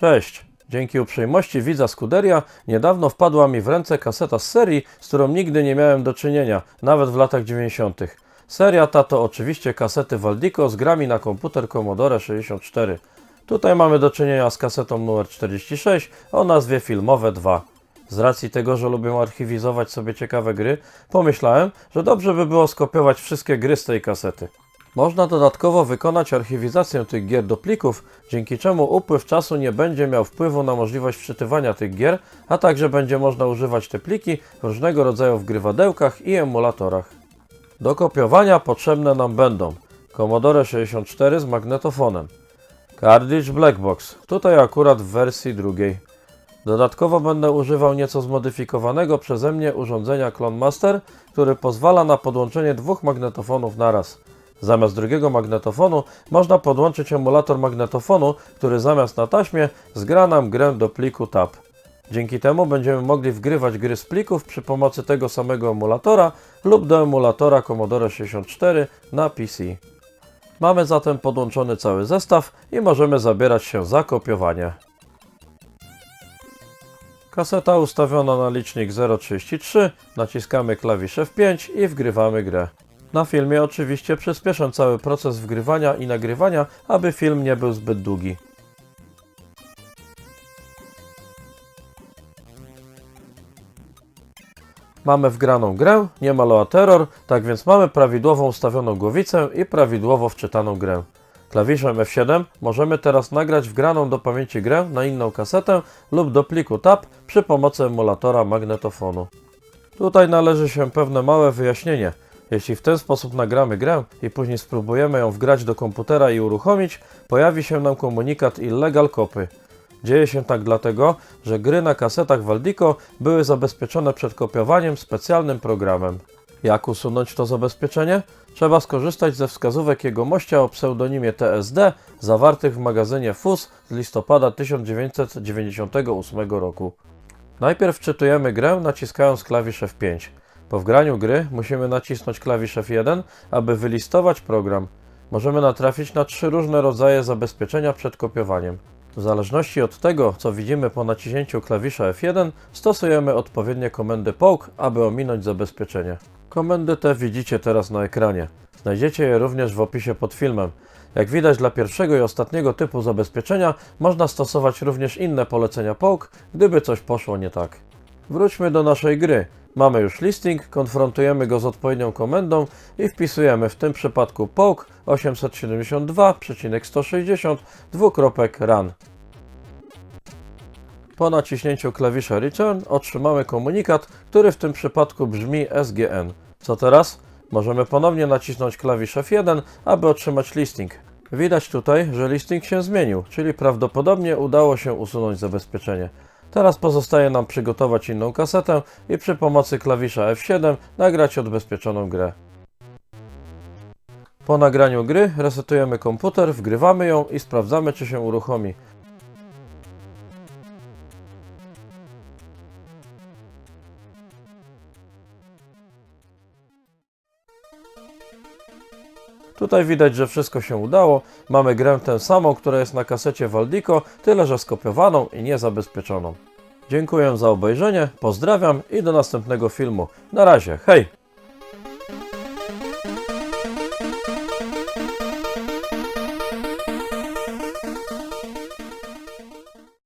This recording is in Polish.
Cześć! Dzięki uprzejmości widza Scuderia niedawno wpadła mi w ręce kaseta z serii, z którą nigdy nie miałem do czynienia, nawet w latach 90. Seria ta to oczywiście kasety Valdico z grami na komputer Commodore 64. Tutaj mamy do czynienia z kasetą numer 46 o nazwie Filmowe 2. Z racji tego, że lubię archiwizować sobie ciekawe gry, pomyślałem, że dobrze by było skopiować wszystkie gry z tej kasety. Można dodatkowo wykonać archiwizację tych gier do plików, dzięki czemu upływ czasu nie będzie miał wpływu na możliwość wczytywania tych gier, a także będzie można używać te pliki w różnego rodzaju wgrywadełkach i emulatorach. Do kopiowania potrzebne nam będą Commodore 64 z magnetofonem, Cartridge Blackbox, tutaj akurat w wersji drugiej. Dodatkowo będę używał nieco zmodyfikowanego przeze mnie urządzenia Clone Master, który pozwala na podłączenie dwóch magnetofonów naraz. Zamiast drugiego magnetofonu można podłączyć emulator magnetofonu, który zamiast na taśmie zgra nam grę do pliku TAP. Dzięki temu będziemy mogli wgrywać gry z plików przy pomocy tego samego emulatora lub do emulatora Commodore 64 na PC. Mamy zatem podłączony cały zestaw i możemy zabierać się za kopiowanie. Kaseta ustawiona na licznik 0,33, naciskamy klawisz F5 i wgrywamy grę. Na filmie oczywiście przyspieszę cały proces wgrywania i nagrywania, aby film nie był zbyt długi. Mamy wgraną grę, nie ma Loa Terror, tak więc mamy prawidłowo ustawioną głowicę i prawidłowo wczytaną grę. Klawiszem F7 możemy teraz nagrać wgraną do pamięci grę na inną kasetę lub do pliku TAP przy pomocy emulatora magnetofonu. Tutaj należy się pewne małe wyjaśnienie. Jeśli w ten sposób nagramy grę i później spróbujemy ją wgrać do komputera i uruchomić, pojawi się nam komunikat Illegal Copy. Dzieje się tak dlatego, że gry na kasetach Valdico były zabezpieczone przed kopiowaniem specjalnym programem. Jak usunąć to zabezpieczenie? Trzeba skorzystać ze wskazówek jegomościa o pseudonimie TSD zawartych w magazynie FUS z listopada 1998 roku. Najpierw wczytujemy grę naciskając klawisz F5. Po wgraniu gry musimy nacisnąć klawisz F1, aby wylistować program. Możemy natrafić na trzy różne rodzaje zabezpieczenia przed kopiowaniem. W zależności od tego, co widzimy po naciśnięciu klawisza F1, stosujemy odpowiednie komendy poke, aby ominąć zabezpieczenie. Komendy te widzicie teraz na ekranie. Znajdziecie je również w opisie pod filmem. Jak widać dla pierwszego i ostatniego typu zabezpieczenia można stosować również inne polecenia poke, gdyby coś poszło nie tak. Wróćmy do naszej gry. Mamy już listing, konfrontujemy go z odpowiednią komendą i wpisujemy w tym przypadku poke 872.160 dwukropek run. Po naciśnięciu klawisza return otrzymamy komunikat, który w tym przypadku brzmi SGN. Co teraz? Możemy ponownie nacisnąć klawisz F1, aby otrzymać listing. Widać tutaj, że listing się zmienił, czyli prawdopodobnie udało się usunąć zabezpieczenie. Teraz pozostaje nam przygotować inną kasetę i przy pomocy klawisza F7 nagrać odbezpieczoną grę. Po nagraniu gry resetujemy komputer, wgrywamy ją i sprawdzamy czy się uruchomi. Tutaj widać, że wszystko się udało. Mamy grę tę samą, która jest na kasecie Valdico, tyle że skopiowaną i niezabezpieczoną. Dziękuję za obejrzenie, pozdrawiam i do następnego filmu. Na razie, hej!